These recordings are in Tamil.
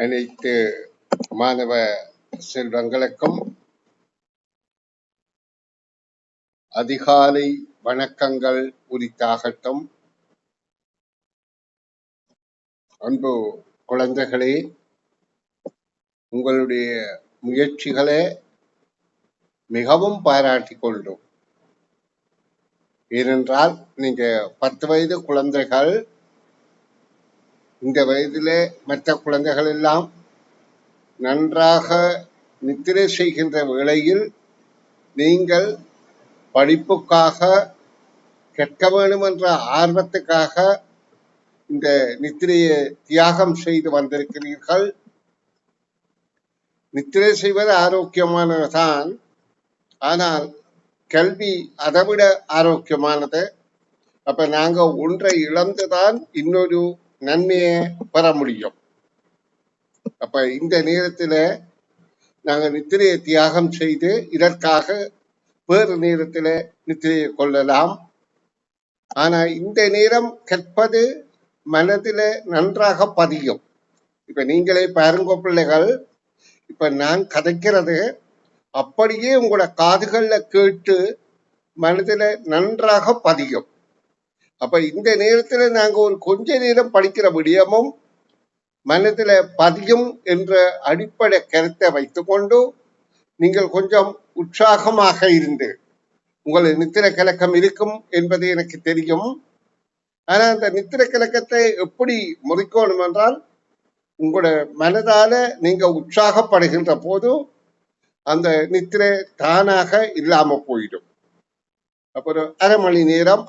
அனைத்து மாணவ செல்வங்களுக்கும் அதிகாலை வணக்கங்கள் உரித்தாகட்டும். அன்பு குழந்தைகளே உங்களுடைய முயற்சிகளை மிகவும் பாராட்டிக் கொண்டோம் ஏனென்றால் நீங்க பத்து வயது குழந்தைகள் இந்த வயதிலே மற்ற குழந்தைகள் எல்லாம் நன்றாக நித்திரை செய்கின்ற வேளையில் நீங்கள் படிப்புக்காக கற்க வேண்டும் என்ற ஆர்வத்துக்காக இந்த நித்திரையை தியாகம் செய்து வந்திருக்கிறீர்கள். நித்திரை செய்வது ஆரோக்கியமானதுதான். ஆனால் கல்வி அதைவிட ஆரோக்கியமானது. அப்ப நாங்க ஒன்றை இழந்துதான் இன்னொரு நன்மையை பெற முடியும். அப்ப இந்த நேரத்துல நாங்க நித்திரையை தியாகம் செய்து இதற்காக வேறு நேரத்துல நித்திரையை கொள்ளலாம். ஆனா இந்த நேரம் கற்பது மனதில நன்றாக பதியும். இப்ப நீங்களே பாருங்க பிள்ளைகள் இப்ப நான் கதைக்கிறது அப்படியே உங்களோட காதுகள்ல கேட்டு மனதில நன்றாக பதியும். அப்ப இந்த நேரத்துல நாங்க ஒரு கொஞ்ச நேரம் படிக்கிற விடயமும் மனதில் பதியும் என்ற அடிப்படை கருத்தை வைத்துக்கொண்டு நீங்கள் கொஞ்சம் உற்சாகமாக இருந்து உங்களை நித்திர கலக்கம் இருக்கும் என்பது எனக்கு தெரியும். ஆனா அந்த நித்திர கலக்கத்தை எப்படி முறிக்கணும் என்றால் உங்களோட மனதால நீங்க உற்சாகப்படுகின்ற போது அந்த நித்திரை தானாக இல்லாம போயிடும். அப்புறம் அரை மணி நேரம்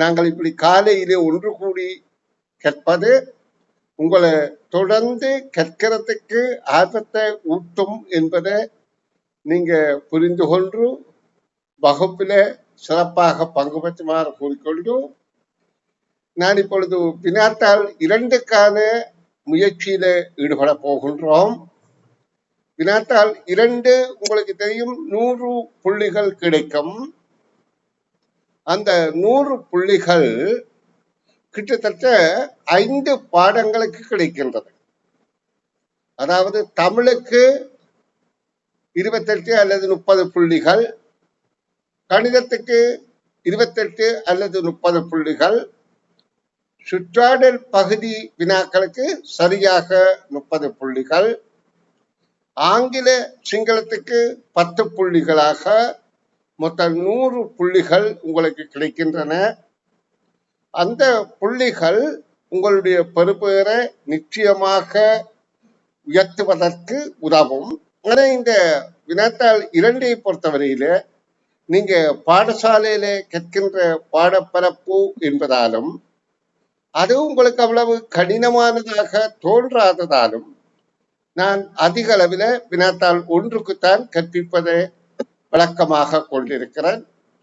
நாங்கள் இப்படி காலையிலே ஒன்று கூடி கற்பது உங்களை தொடர்ந்து கற்கிறதுக்கு ஆர்வத்தை ஊட்டும் என்பதை நீங்க புரிந்து கொண்டு வகுப்பில சிறப்பாக பங்கு பெற்றுமாறு கூறிக்கொண்டு நான் இப்பொழுது வினாத்தாள் இரண்டுக்கான முயற்சியில ஈடுபட போகின்றோம். வினாத்தாள் இரண்டு உங்களுக்கு தெரியும் நூறு புள்ளிகள் கிடைக்கும். அந்த நூறு புள்ளிகள் கிட்டத்தட்ட ஐந்து பாடங்களுக்கு கிடைக்கின்றது. அதாவது தமிழுக்கு இருபத்தெட்டு அல்லது முப்பது புள்ளிகள் கணிதத்துக்கு இருபத்தெட்டு அல்லது முப்பது புள்ளிகள் சுற்றாடல் பகுதி வினாக்களுக்கு சரியாக முப்பது புள்ளிகள் ஆங்கில சிங்களத்துக்கு பத்து புள்ளிகளாக மொத்தம் நூறு புள்ளிகள் உங்களுக்கு கிடைக்கின்றன. அந்த புள்ளிகள் உங்களுடைய பெறுபேரை நிச்சயமாக உயர்த்துவதற்கு உதவும். ஆனா இந்த வினாத்தாள் இரண்டை பொறுத்தவரையில நீங்க பாடசாலையில கற்கின்ற பாடப்பரப்பு என்பதாலும் அது உங்களுக்கு அவ்வளவு கடினமானதாக தோன்றாததாலும் நான் அதிக அளவில் வினாத்தாள் ஒன்றுக்குத்தான் கற்பிப்பதை வழக்கமாக கொண்டிருக்கிறேன்.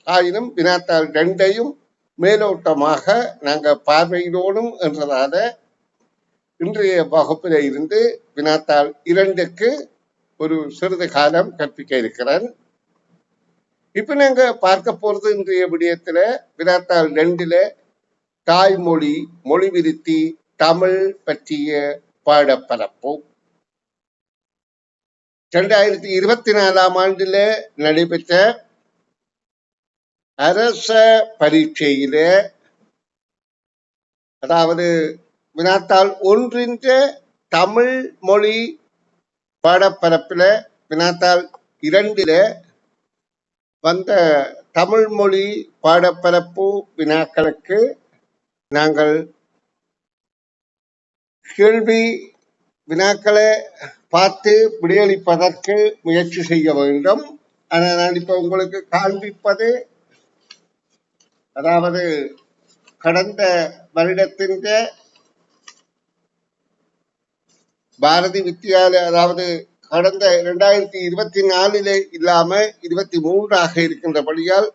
ஆயினும் வினாத்தாள் ரெண்டையும் மேலோட்டமாக நாங்க பார்வையிடோனும் என்றதால இன்றைய வகுப்பில இருந்து வினாத்தாள் இரண்டுக்கு ஒரு சிறிது காலம் கற்பிக்க இருக்கிறேன். இப்ப நாங்க பார்க்க போறது இன்றைய விடயத்துல வினாத்தாள் ரெண்டுல தாய்மொழி மொழி விருத்தி தமிழ் பற்றிய பாடப்பரப்போம் இரண்டாயிரத்தி இருபத்தி நாலாம் ஆண்டுல நடைபெற்ற அரச பரீட்சையில அதாவது வினாத்தாள் ஒன்றின்ற தமிழ் மொழி பாடப்பரப்புல வினாத்தாள் இரண்டில வந்த தமிழ் மொழி பாடப்பரப்பு வினாக்களுக்கு நாங்கள் கேள்வி வினாக்களை பார்த்து விடையளிப்பதற்கு முயற்சி செய்ய வேண்டும். ஆனால் நான் இப்போ உங்களுக்கு காண்பிப்பது அதாவது கடந்த வருடத்தின் பாரதி வித்யாலய அதாவது கடந்த இரண்டாயிரத்தி இருபத்தி நாலிலே இல்லாம இருபத்தி மூன்றாக இருக்கின்றபடியால்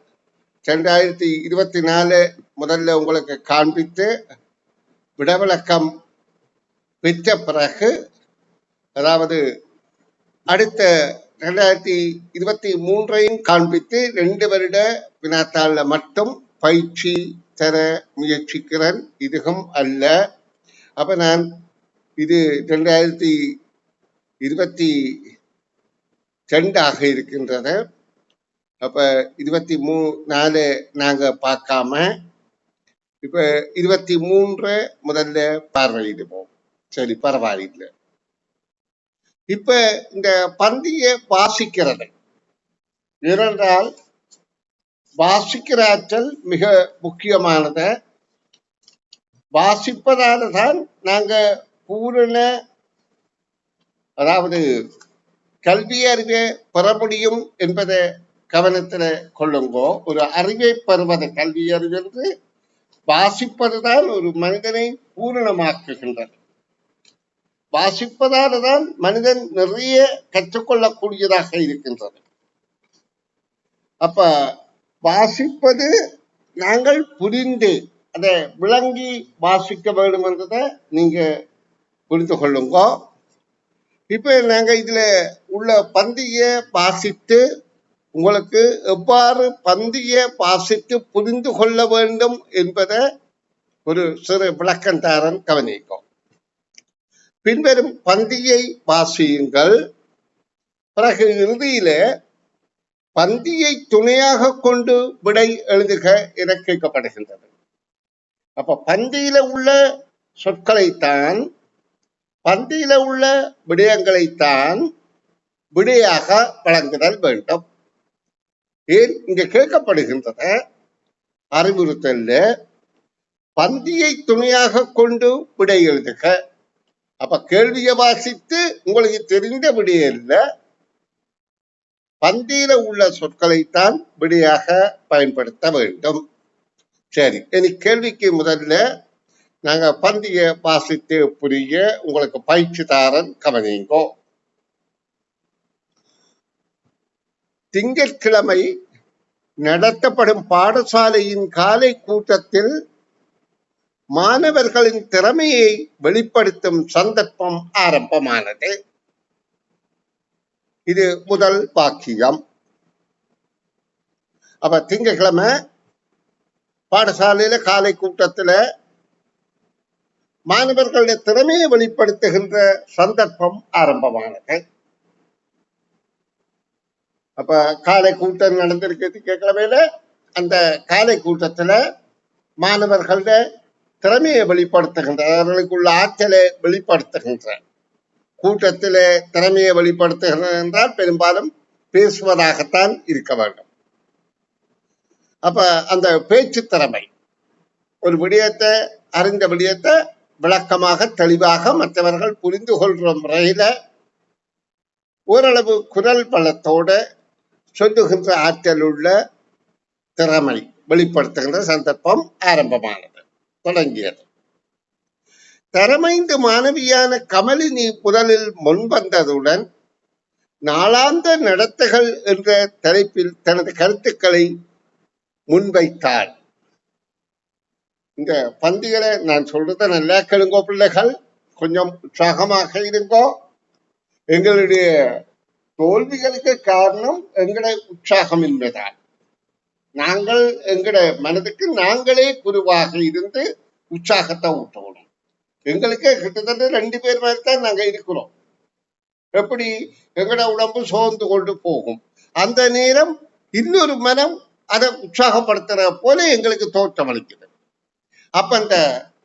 இரண்டாயிரத்தி இருபத்தி நாலு முதல்ல உங்களுக்கு காண்பித்து விடவிளக்கம் பெற்ற பிறகு அதாவது அடுத்த ரெண்டாயிரத்தி இருபத்தி மூன்றையும் காண்பித்து ரெண்டு வருட வினாத்தாளில் மட்டும் பயிற்சி தர முயற்சிக்கிறேன். இதுவும் அல்ல. அப்ப நான் இது ரெண்டாயிரத்தி இருபத்தி ரெண்டாக இருக்கின்றது அப்ப இருபத்தி மூ நாலு நாங்க பார்க்காம இப்ப இருபத்தி மூன்று முதல்ல பார்வையிடுவோம். சரி பரவாயில்லை இப்ப இந்த பந்திய வாசிக்கிறது ஏனென்றால் வாசிக்கிற ஆற்றல் மிக முக்கியமானது. வாசிப்பதால தான் நாங்க பூரண அதாவது கல்வி அறிவை பெற முடியும் என்பதை கவனத்தில் கொள்ளுங்கோ. ஒரு அறிவை பெறுவது கல்வி அறிவு என்று வாசிப்பதுதான் ஒரு மனிதனை பூரணமாக்குகின்றது. வாசிப்பதால தான் மனிதன் நிறைய கற்றுக்கொள்ளக்கூடியதாக இருக்கின்றது. அப்ப வாசிப்பது நாங்கள் புரிந்து அதை விளங்கி வாசிக்க வேண்டும் என்றதை நீங்க புரிந்து கொள்ளுங்க. இப்ப நாங்க இதுல உள்ள பந்திய வாசித்து உங்களுக்கு எவ்வாறு பந்திய வாசித்து புரிந்து கொள்ள வேண்டும் என்பதை ஒரு சிறு விளக்கந்தாரன் கவனிக்கும். பின்வரும் பந்தியை வாசியுங்கள். பிறகு இறுதியில பந்தியை துணையாக கொண்டு விடை எழுதுக என கேட்கப்படுகின்றது. அப்ப பந்தியில உள்ள சொற்களைத்தான் பந்தியில உள்ள விடயங்களைத்தான் விடையாக வழங்குதல் வேண்டும். ஏன் இங்க கேட்கப்படுகின்றன அறிவுறுத்தல்ல. பந்தியை துணையாக கொண்டு விடை எழுதுக. அப்ப கேள்வியை வாசித்து உங்களுக்கு தெரிந்த விடியல்ல பந்தியில உள்ள சொற்களைத்தான் விடையாக பயன்படுத்த வேண்டும். சரி இனி கேள்விக்கு முதல்ல நாங்க பந்திய வாசித்து புரிய உங்களுக்கு பயிற்சி தாரன் கவனிங்கோ. திங்கட்கிழமை நடத்தப்படும் பாடசாலையின் காலை கூட்டத்தில் மாணவர்களின் திறமையை வெளிப்படுத்தும் சந்தர்ப்பம் ஆரம்பமானது. இது முதல் வாக்கியம். அப்ப திங்கட்கிழமை பாடசாலையில காலை கூட்டத்துல மாணவர்களுடைய திறமையை வெளிப்படுத்துகின்ற சந்தர்ப்பம் ஆரம்பமானது. அப்ப காலை கூட்டம் நடந்திருக்கு திங்கட்கிழமையில அந்த காலை கூட்டத்துல மாணவர்களுடைய திறமையை வெளிப்படுத்துகின்றார் அவர்களுக்குள்ள ஆற்றலை வெளிப்படுத்துகின்றார் கூட்டத்தில் திறமையை வெளிப்படுத்துகிறார் என்றால் பெரும்பாலும் பேசுவதாகத்தான் இருக்க வேண்டும். அப்ப அந்த பேச்சு திறமை ஒரு விடயத்தை அறிந்த விடயத்தை விளக்கமாக தெளிவாக மற்றவர்கள் புரிந்து கொள்ற முறையில ஓரளவு குரல் பலத்தோடு சொல்லுகின்ற ஆற்றல் உள்ள திறமை வெளிப்படுத்துகின்ற சந்தர்ப்பம் ஆரம்பமானது. தொடங்கியது. தரமைந்து மாணவியான கமலினி முதலில் முன்வந்ததுடன் நாளாந்த நடத்தைகள் என்ற தலைப்பில் தனது கருத்துக்களை முன்வைத்தார் இந்த பந்திகளை நான் சொல்றத நல்லா கேளுங்கோ பிள்ளைகள். கொஞ்சம் உற்சாகமாக இருங்கோ. எங்களுடைய தோல்விகளுக்கு காரணம் எங்களுடைய உற்சாகம் என்பதால். நாங்கள் எங்கட மனதுக்கு நாங்களே குருவாக இருந்து உற்சாகத்தை ஊட்டணும். எங்களுக்கு கிட்டத்தட்ட ரெண்டு பேர் மாதிரி தான் நாங்க இருக்கிறோம். எப்படி? எங்கட உடம்பு சோர்ந்து கொண்டு போகும். அந்த நேரம் இன்னொரு மனம் அதை உற்சாகப்படுத்துற போல எங்களுக்கு தோற்றம் அளிக்குது அப்ப அந்த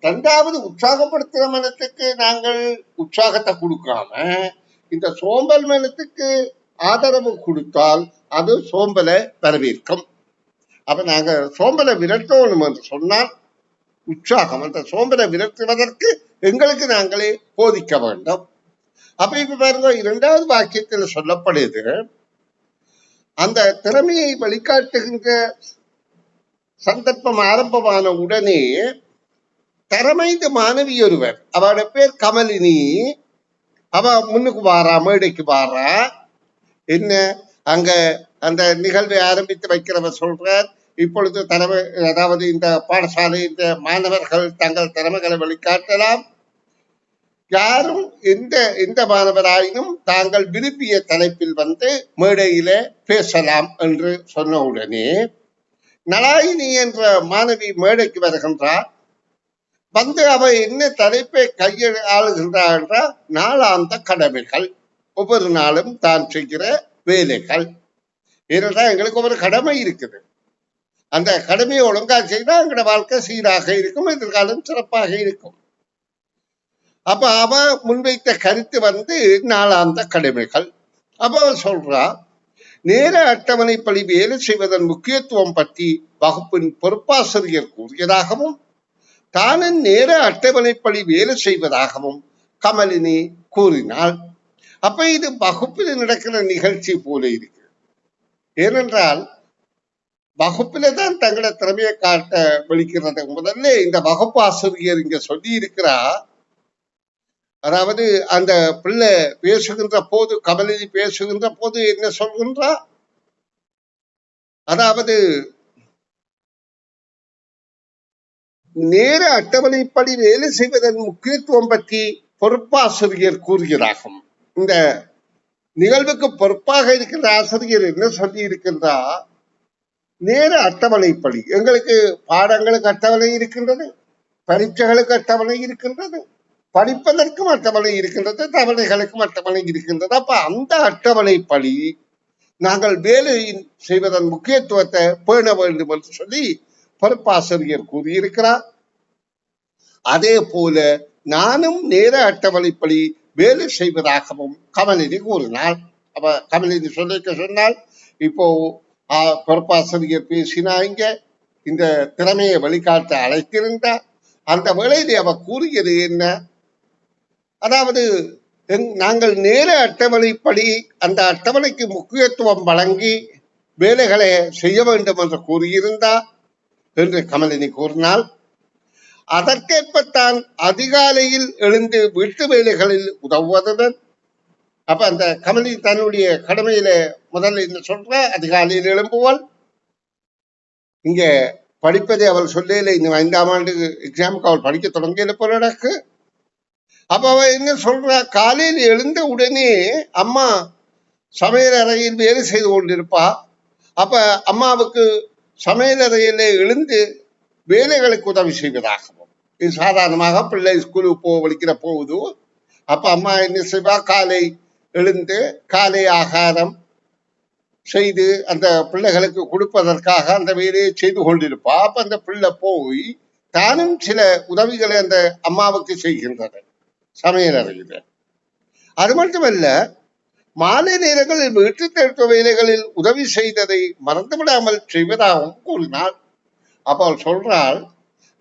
ரெண்டாவது உற்சாகப்படுத்துற மனத்துக்கு நாங்கள் உற்சாகத்தை கொடுக்காம இந்த சோம்பல் மனத்துக்கு ஆதரவு கொடுத்தால் அது சோம்பலை வரவேற்கும். அப்ப நாங்க சோம்பலை விரட்டணும் என்று சொன்னால் உற்சாகம் அந்த சோம்பலை விரட்டுவதற்கு எங்களுக்கு நாங்களே போதிக்க வேண்டும். அப்ப இப்ப பாருங்க இரண்டாவது வாக்கியத்தில் சொல்லப்படுது அந்த திறமையை வழிகாட்டுகின்ற சந்தர்ப்பம் ஆரம்பமான உடனே தரமைந்த மாணவி ஒருவர் அவரோட பேர் கமலினி அவ முன்னுக்கு வாரா மேடைக்கு வாரா என்ன அங்க அந்த நிகழ்வை ஆரம்பித்து வைக்கிறவர் சொல்றார் இப்பொழுது தலைமை அதாவது இந்த பாடசாலை இந்த மாணவர்கள் தங்கள் திறமைகளை வெளிக்காட்டலாம். யாரும் எந்த எந்த மாணவராயினும் தாங்கள் விரும்பிய தலைப்பில் வந்து மேடையில பேசலாம் என்று சொன்ன உடனே நலாயினி என்ற மாணவி மேடைக்கு வருகின்றார். வந்து அவ என்ன தலைப்பை கையில் ஆளுகின்றார் என்றால் நாளாந்த கடமைகள் ஒவ்வொரு நாளும் தான் செய்கிற வேலைகள். ஏனென்றால் எங்களுக்கு ஒரு கடமை இருக்குது. அந்த கடமையை ஒழுங்கா செய்தால் எங்களோட வாழ்க்கை சீராக இருக்கும் எதிர்காலம் சிறப்பாக இருக்கும். அப்ப அவ முன்வைத்த கருத்து வந்து நாளாந்த கடமைகள். அப்ப அவ சொல்றா நேர அட்டவணைப்படி வேலை செய்வதன் முக்கியத்துவம் பற்றி வகுப்பின் பொறுப்பாசிரியர் கூறியதாகவும் தானும் நேர அட்டவணைப்படி வேலை செய்வதாகவும் கமலினி கூறினாள். அப்ப இது வகுப்பில் நடக்கிற நிகழ்ச்சி போல இருக்கு. ஏனென்றால் வகுப்பில தான் தங்களை திறமையை காட்ட விழிக்கிறது. முதல்ல இந்த வகுப்பு ஆசிரியர் இங்க சொல்லி இருக்கிறா அதாவது அந்த பிள்ளை பேசுகின்ற போது கமலினி பேசுகின்ற போது என்ன சொல்கின்றா? அதாவது நேர அட்டவணைப்படி வேலை செய்வதன் முக்கியத்துவம் பற்றி பொறுப்பாசிரியர் கூறுகிறாகும். இந்த நிகழ்வுக்கு பொறுப்பாக இருக்கின்ற ஆசிரியர் என்ன சொல்லி இருக்கின்றா நேர அட்டவணைப்படி எங்களுக்கு பாடங்களுக்கு அட்டவணை இருக்கின்றது பரீட்சைகளுக்கு அட்டவணை இருக்கின்றது படிப்பதற்கும் அட்டவணை இருக்கின்றது தவணைகளுக்கும் அட்டவணை இருக்கின்றது. அப்ப அந்த அட்டவணைப்படி நாங்கள் வேலை செய்வதன் முக்கியத்துவத்தை பேண வேண்டும் என்று சொல்லி பொறுப்பாசிரியர் கூறியிருக்கிறார். அதே போல நானும் நேர அட்டவணைப்படி வேலை செய்வதாகவும் கமலினி கூறினாள் அப்ப கமலினி சொல்லிக்க சொன்னால் இப்போ பொறுப்பாசிரியர் பேசினாங்க இந்த திறமையை வெளிக்காட்ட அழைத்திருந்தார் அந்த வேளையிலே அவ கூறியது என்ன? அதாவது எங்- நாங்கள் நேர அட்டவணைப்படி அந்த அட்டவணைக்கு முக்கியத்துவம் வழங்கி வேலைகளை செய்ய வேண்டும் என்று கூறியிருந்தார் என்று கமலினி கூறினாள். அதற்கேற்பத்தான் அதிகாலையில் எழுந்து வீட்டு வேலைகளில் உதவுவதுடன் அப்ப அந்த கமலி தன்னுடைய கடமையில முதல்ல இந்த சொல்ற அதிகாலையில் எழும்புவாள். இங்க படிப்பதை அவள் சொல்லல இந்த ஐந்தாம் ஆண்டு எக்ஸாமுக்கு அவள் படிக்க தொடங்கிய போலடக்கு அப்ப அவ என்ன சொல்றா காலையில் எழுந்த உடனே அம்மா சமையல் அறையில் வேலை செய்து கொண்டிருப்பா. அப்ப அம்மாவுக்கு சமையல் அறையில எழுந்து வேலைகளுக்கு உதவி செய்வதாகவும் இது சாதாரணமாக பிள்ளை ஸ்கூலுக்கு போக வலிக்கிற போகுது அப்ப அம்மா என்ன செய்வா காலை எழுந்து காலை ஆகாரம் செய்து அந்த பிள்ளைகளுக்கு கொடுப்பதற்காக அந்த வேலையை செய்து கொண்டிருப்பா. அப்ப அந்த பிள்ளை போய் தானும் சில உதவிகளை அந்த அம்மாவுக்கு செய்கின்றன சமையல் அறையில். அது மட்டுமல்ல மாலை நேரங்களில் வீட்டு தடுப்பு வேலைகளில் உதவி செய்ததை மறந்துவிடாமல் செய்வதாகவும் கூறினாள். அப்போ சொல்றாள்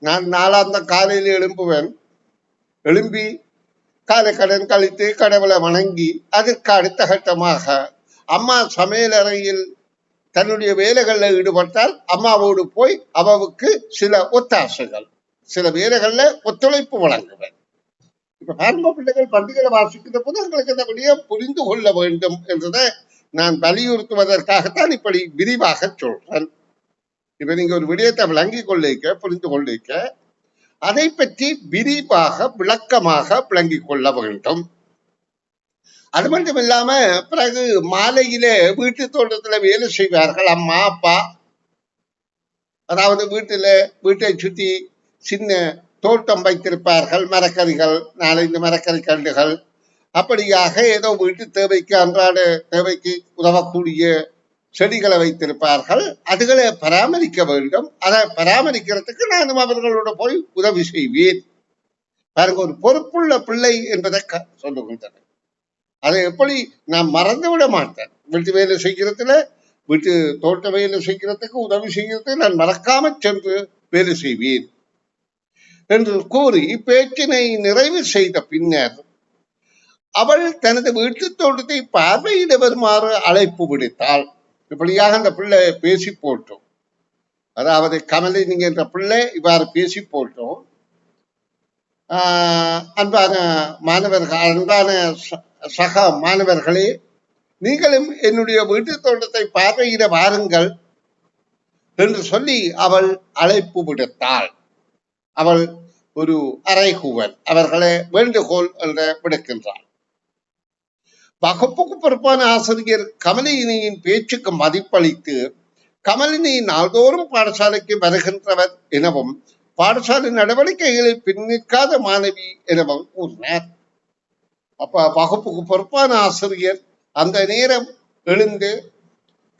நான் நாளாந்த காலையில் எழும்புவேன். எழும்பி காலை கடன் கழித்து கடவுளை வணங்கி அதற்கு அடுத்த கட்டமாக அம்மா சமையல் அறையில் தன்னுடைய வேலைகளில் ஈடுபட்டால் அம்மாவோடு போய் அவவுக்கு சில ஒத்தாசைகள் சில வேலைகளில் ஒத்துழைப்பு வழங்குவேன். இப்ப பாருங்க பிள்ளைகள் பண்டிகைகளை வாசிக்கிற போது எங்களுக்கு இந்த வழியை புரிந்து கொள்ள வேண்டும் என்றதை நான் வலியுறுத்துவதற்காகத்தான் இப்படி விரிவாக சொல்றேன். இப்ப நீங்க ஒரு விடயத்தை விளங்கிக் கொள்ளிக்க புரிந்து கொள்ளிக்க அதை பற்றி விரிவாக விளக்கமாக விளங்கிக் கொள்ள வேண்டும். அது மட்டும் இல்லாம பிறகு மாலையிலே வீட்டு தோட்டத்துல வேலை செய்வார்கள் அம்மா அப்பா. அதாவது வீட்டுல வீட்டை சுத்தி சின்ன தோட்டம் வைத்திருப்பார்கள் மரக்கறிகள் நாலஞ்சு மரக்கறி கண்டுகள் அப்படியாக ஏதோ வீட்டு தேவைக்கு அன்றாட தேவைக்கு உதவக்கூடிய செடிகளை வைத்திருப்பார்கள். அதுகளை பராமரிக்க வேண்டும். அதை பராமரிக்கிறதுக்கு நானும் அவர்களோட போய் உதவி செய்வேன். பாருங்க ஒரு பொறுப்புள்ள பிள்ளை என்பதை க- சொல்லுகின்றனர். அதை எப்படி நான் மறந்து விட மாட்டேன். வீட்டு வேலை செய்கிறதுல வீட்டு தோட்ட வேலை செய்கிறதுக்கு உதவி செய்கிறதுக்கு நான் மறக்காம சென்று வேலை செய்வேன். என்று கூறி பேச்சினை நிறைவு செய்த பின்னர் அவள் தனது வீட்டு தோட்டத்தை பார்வையிட வருமாறு அழைப்பு விடுத்தாள். இப்படியாக அந்த பிள்ளை பேசி போட்டோம். அதாவது கமலினி என்ற பிள்ளை இவ்வாறு பேசி போட்டோம். ஆஹ் அன்பான மாணவர்கள் அன்பான சக மாணவர்களே நீங்களும் என்னுடைய வீட்டு தோட்டத்தை பார்வையிட வாருங்கள் என்று சொல்லி அவள் அழைப்பு விடுத்தாள். அவள் ஒரு அறைகூவல் அவர்களை வேண்டுகோள் என்று விடுக்கின்றாள். வகுப்புக்கு பொறுப்பான ஆசிரியர் கமலினியின் பேச்சுக்கு மதிப்பளித்து கமலினி நாள்தோறும் பாடசாலைக்கு வருகின்றவர் எனவும் பாடசாலை நடவடிக்கைகளில் பின்னிற்காத மாணவி எனவும் கூறினார். அப்ப வகுப்புக்கு பொறுப்பான ஆசிரியர் அந்த நேரம் எழுந்து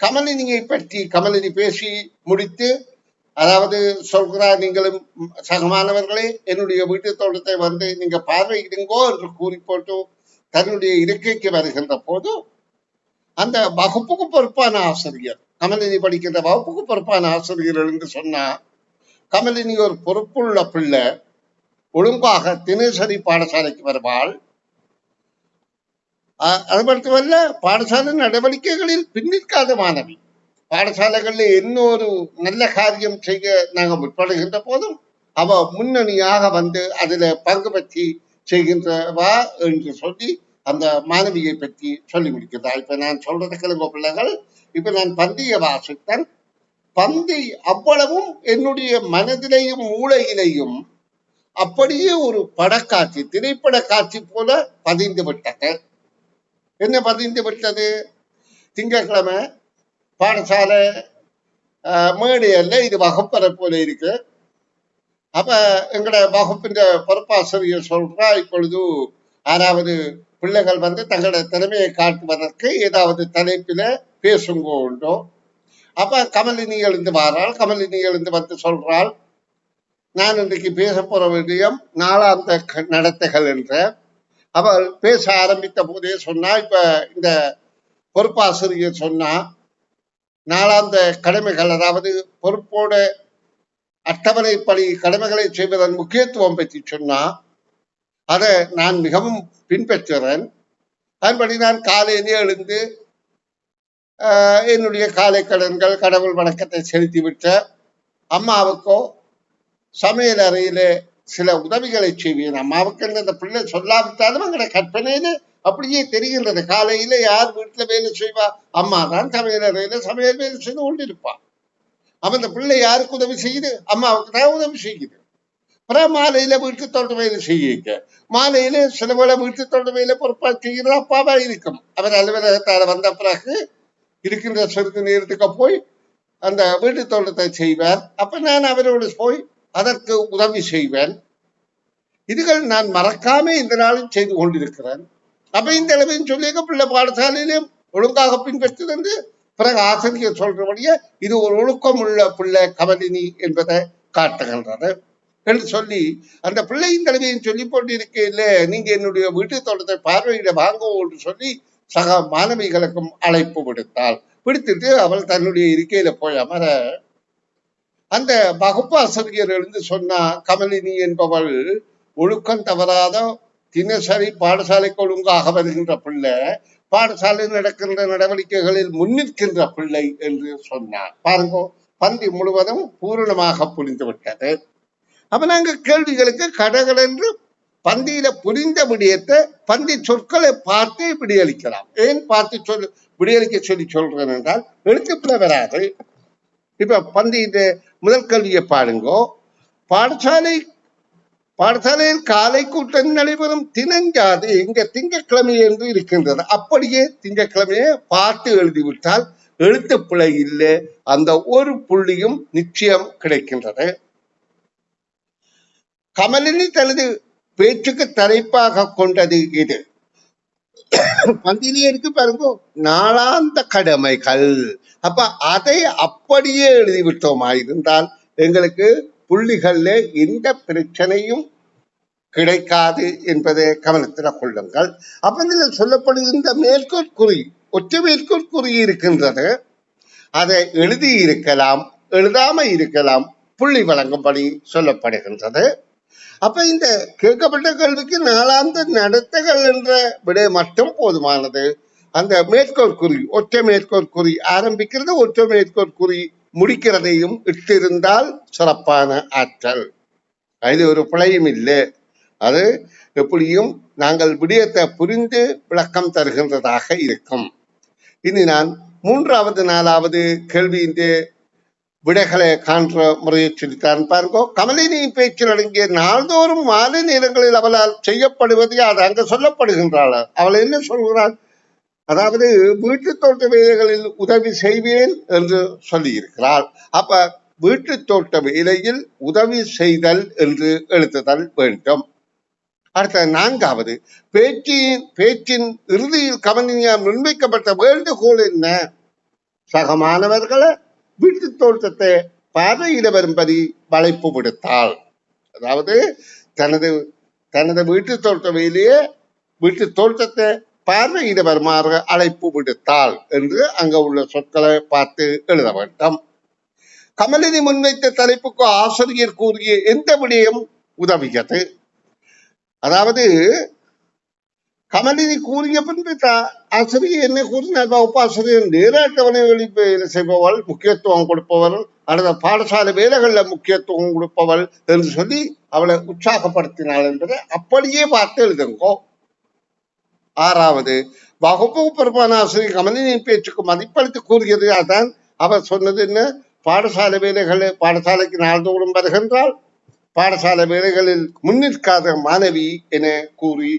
கமலினியை பற்றி கமலினி பேசி முடித்து அதாவது சொல்கிறார் நீங்களும் சக மாணவர்களே என்னுடைய வீட்டு தோட்டத்தை வந்து நீங்க பார்வையிடுங்கோ என்று கூறி போட்டு தன்னுடைய இருக்கைக்கு வருகின்ற போது அந்த வகுப்புக்கு பொறுப்பான ஆசிரியர் கமலினி படிக்கின்ற வகுப்புக்கு பொறுப்பான ஆசிரியர் என்று சொன்னா கமலினி ஒரு பொறுப்புள்ள பிள்ளை ஒழுங்காக தினசரி பாடசாலைக்கு வருவாள். அது மட்டுமல்ல பாடசாலை நடவடிக்கைகளில் பின்னிற்காத மாணவி. பாடசாலைகளில் இன்னொரு நல்ல காரியம் செய்ய நாங்க முற்படுகின்ற போதும் அவ முன்னணியாக வந்து அதுல பங்கு பற்றி செய்கின்றவா என்று சொல்லி அந்த மாணவியை பற்றி சொல்லி முடிக்கிறதா இப்ப நான் சொல்றது கிழங்கு பிள்ளைகள். இப்ப நான் பந்திய வாசித்தன் பந்தி அவ்வளவும் என்னுடைய மனதிலையும் மூளையிலையும் அப்படியே ஒரு படக்காட்சி திரைப்பட காட்சி போல பதிந்து விட்டது. என்ன பதிந்து விட்டது? திங்கட்கிழமை பாடசாலை ஆஹ், மேடையல்ல இது வகுப்பறை போல இருக்கு. அப்ப எங்களோட வகுப்பின் பொறுப்பாசிரியர் சொல்றா இப்பொழுது யாராவது பிள்ளைகள் வந்து தங்களோட திறமையை காட்டுவதற்கு ஏதாவது தலைப்பில பேசுங்க உண்டோ. அப்ப கமலினி எழுந்து வாராள். கமலினி எழுந்து வந்து சொல்றாள் நான் இன்றைக்கு பேச போற விடயம் நாளாந்த நடத்தைகள் என்ற. அவள் பேச ஆரம்பித்த போதே சொன்னா இப்ப இந்த பொறுப்பாசிரியர் சொன்னா நாளாந்த கடமைகள் அதாவது பொறுப்போட அட்டவணைப்படி கடமைகளை செய்வதன் முக்கியத்துவம் பற்றி சொன்னா அதை நான் மிகவும் பின்பற்றுகிறேன். அதன்படி நான் காலையிலே எழுந்து ஆஹ், என்னுடைய காலை கடன்கள் கடவுள் வணக்கத்தை செலுத்திவிட்ட அம்மாவுக்கோ சமையல் அறையிலே சில உதவிகளை செய்வேன். அம்மாவுக்கு அந்த இந்த பிள்ளை சொல்லாவிட்டாலும் எங்களை கற்பனையில அப்படியே தெரிகின்றது. காலையில யார் வீட்டுல வேலை செய்வா? அம்மா தான் சமையல் அறையில சமையல் வேலை செய்து கொண்டிருப்பா அவன் இந்த பிள்ளை யாருக்கு உதவி செய்யுது? அம்மாவுக்கு தான் உதவி செய்யுது. அப்புறம் மாலையில வீட்டு தோட்ட வேலை செய்யுங்க. மாலையில சில வேளை வீட்டு தோட்ட வேலை பொறுப்பா செய்கிற அப்பாவா இருக்கும். அவர் அலுவலகத்தால வந்த பிறகு இருக்கின்ற சிறிது நேரத்துக்கு போய் அந்த வீட்டு தோட்டத்தை செய்வார். அப்ப நான் அவரோடு போய் அதற்கு உதவி செய்வேன். இதுகள் நான் மறக்காம இந்த நாளும் செய்து கொண்டிருக்கிறேன். அப்ப இந்த அளவையும் சொல்லியிருக்க பிள்ளை பாடசாலையிலும் ஒழுங்காக பின்பற்றி வந்து பிறகு ஆசிரியர் சொல்றபடியே இது ஒரு ஒழுக்கம் உள்ள பிள்ளை கமலினி என்பதை காட்டுகின்றது. என்று சொல்லி அந்த பிள்ளையின் தலைமையும் சொல்லி போட்டிருக்கையில நீங்க என்னுடைய வீட்டு தோட்டத்தை பார்வையிட வாங்குவோம் என்று சொல்லி சக மாணவிகளுக்கும் அழைப்பு விடுத்தாள். விடுத்துட்டு அவள் தன்னுடைய இருக்கையில போய் அமர அந்த வகுப்பாசிரியர் எழுந்து சொன்னா கமலினி என்பவள் ஒழுக்கம் தவறாத தினசரி பாடசாலைக்கு ஒழுங்காக வருகின்ற பிள்ளை பாடசாலையில் நடக்கின்ற நடவடிக்கைகளில் முன்னிற்கின்ற பிள்ளை என்று சொன்னார். பாருங்க பந்தி முழுவதும் பூரணமாக புரிந்து விட்டது அப்ப நாங்க கேள்விகளுக்கு கடகடென்று பந்தியில புரிந்த விடயத்தை பந்தி சொற்களை பார்த்து விடியளிக்கலாம். ஏன் பார்த்து சொல் விடியளிக்க சொல்லி சொல்றேன் என்றால் எழுத்துப்பிழ வராது. இப்ப பந்தியின் முதல் கல்வியை பாருங்கோ. பாடசாலை பாடசாலையில் காலை கூட்டம் நடைபெறும் தினஞ்சாது இங்க திங்கட்கிழமை என்று இருக்கின்றது. அப்படியே திங்கக்கிழமையை பார்த்து எழுதிவிட்டால் எழுத்து பிழை இல்லை. அந்த ஒரு புள்ளியும் நிச்சயம் கிடைக்கின்றது. கமலினி தனது பேச்சுக்கு தலைப்பாக கொண்டது இது. பந்திலே இருக்கு பாருங்க நாளாந்த கடமைகள். அப்ப அதை அப்படியே எழுதிவிட்டோமா இருந்தால் எங்களுக்கு புள்ளிகள்ல எந்த பிரச்சனையும் கிடைக்காது என்பதை கவனத்தில் கொள்ளுங்கள். அப்ப இதில் சொல்லப்படுகின்ற மேற்கோள் குறி ஒற்றை மேற்கோள் குறி இருக்கின்றது. அதை எழுதி இருக்கலாம் எழுதாம இருக்கலாம் புள்ளி வழங்கும்படி சொல்லப்படுகின்றது. அப்ப இந்த கேட்கப்பட்ட கேள்விக்கு நாளாந்த நடத்தைகள் என்ற விடை மட்டும் போதுமானது. அந்த மேற்கோள் குறி ஒற்றை மேற்கோள் குறி ஆரம்பிக்கிறது ஒற்றை மேற்கோள் குறி முடிக்கிறதையும் இட்டிருந்தால் சிறப்பான ஆற்றல். அது ஒரு பிழையும் இல்லை. அது எப்படியும் நாங்கள் விடயத்தை புரிந்து விளக்கம் தருகின்றதாக இருக்கும். இனி நான் மூன்றாவது நாலாவது கேள்வியின் விடைகளை காண்ற முறையை சொல்லித்தான் பாருங்கோ கமலினியின் பேச்சில் அடங்கிய நாள்தோறும் மாலை நேரங்களில் அவளால் செய்யப்படுவது அது அங்கு சொல்லப்படுகின்றாள். அவள் என்ன சொல்கிறாள்? அதாவது வீட்டு தோட்ட வேலைகளில் உதவி செய்வேன் என்று சொல்லியிருக்கிறாள். அப்ப வீட்டு தோட்ட வேலையில் உதவி செய்தல் என்று எழுத்துதல் வேண்டும். அடுத்த நான்காவது பேச்சின் பேச்சின் இறுதியில் கவனியா முன்வைக்கப்பட்ட வேண்டுகோள் என்ன? சக மாணவர்களை வீட்டு தோட்டத்தை பார்வையிட வரும்படி வளைப்பு விடுத்தாள். அதாவது தனது தனது வீட்டு தோட்ட வேலையே வீட்டு தோட்டத்தை பார்வையிட வருமாறு அழைப்பு விடுத்தாள் என்று அங்க உள்ள சொற்களை பார்த்து எழுத வேண்டும். கமலினி முன்வைத்த தலைப்புக்கு ஆசிரியர் கூறிய எந்த விடயம் உதவியது? அதாவது கமலினி கூறிய பின்பு ஆசிரியர் என்ன கூறினார் வகுப்பாசிரியர் நேராட்டவணை வெளிப்படையில் செய்பவள் முக்கியத்துவம் கொடுப்பவள் அல்லது பாடசாலை வேலைகளில் முக்கியத்துவம் கொடுப்பவள் என்று சொல்லி அவளை உற்சாகப்படுத்தினாள் என்பதை அப்படியே பார்த்து எழுதுங்கோ ஆறாவது வகுப்பு பெருமான ஆசிரியர் கமலினியின் பேச்சுக்கு மதிப்பளித்து கூறியது அதான் அவர் சொன்னது என்ன பாடசாலை வேலைகளை பாடசாலைக்கு நாள்தோறும் வருகின்றால் பாடசாலை வேலைகளில் முன்னிற்காத மாணவி என கூறி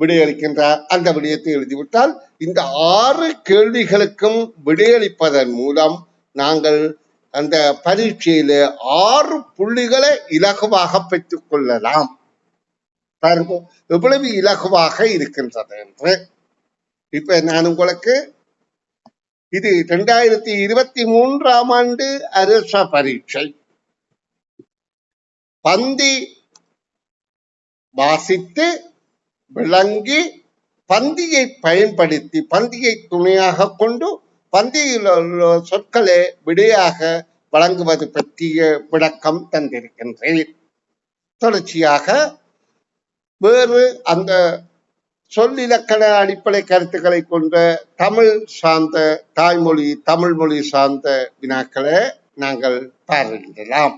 விடையளிக்கின்றார். அந்த விடயத்தை எழுதிவிட்டால் இந்த ஆறு கேள்விகளுக்கும் விடையளிப்பதன் மூலம் நாங்கள் அந்த பரீட்சையில ஆறு புள்ளிகளை இலகுவாக பெற்றுக் கொள்ளலாம். பாருங்க எவ்வளவு இலகுவாக இருக்கின்றது என்று. இப்ப நான் உங்களுக்கு இது இரண்டாயிரத்தி இருபத்தி மூன்றாம் ஆண்டு அரச பரீட்சை. பந்தி வாசித்து விளங்கி பந்தியை பயன்படுத்தி பந்தியை துணையாக கொண்டு பந்தியில் உள்ள சொற்களை விடையாக வழங்குவது பற்றிய விளக்கம் தந்திருக்கின்றேன். தொடர்ச்சியாக வேறு அந்த சொல்லிலக்கண அடிப்படை கருத்துக்களை கொண்ட தமிழ் சார்ந்த தாய்மொழி தமிழ் மொழி சார்ந்த வினாக்களை நாங்கள் பார்வையிடலாம்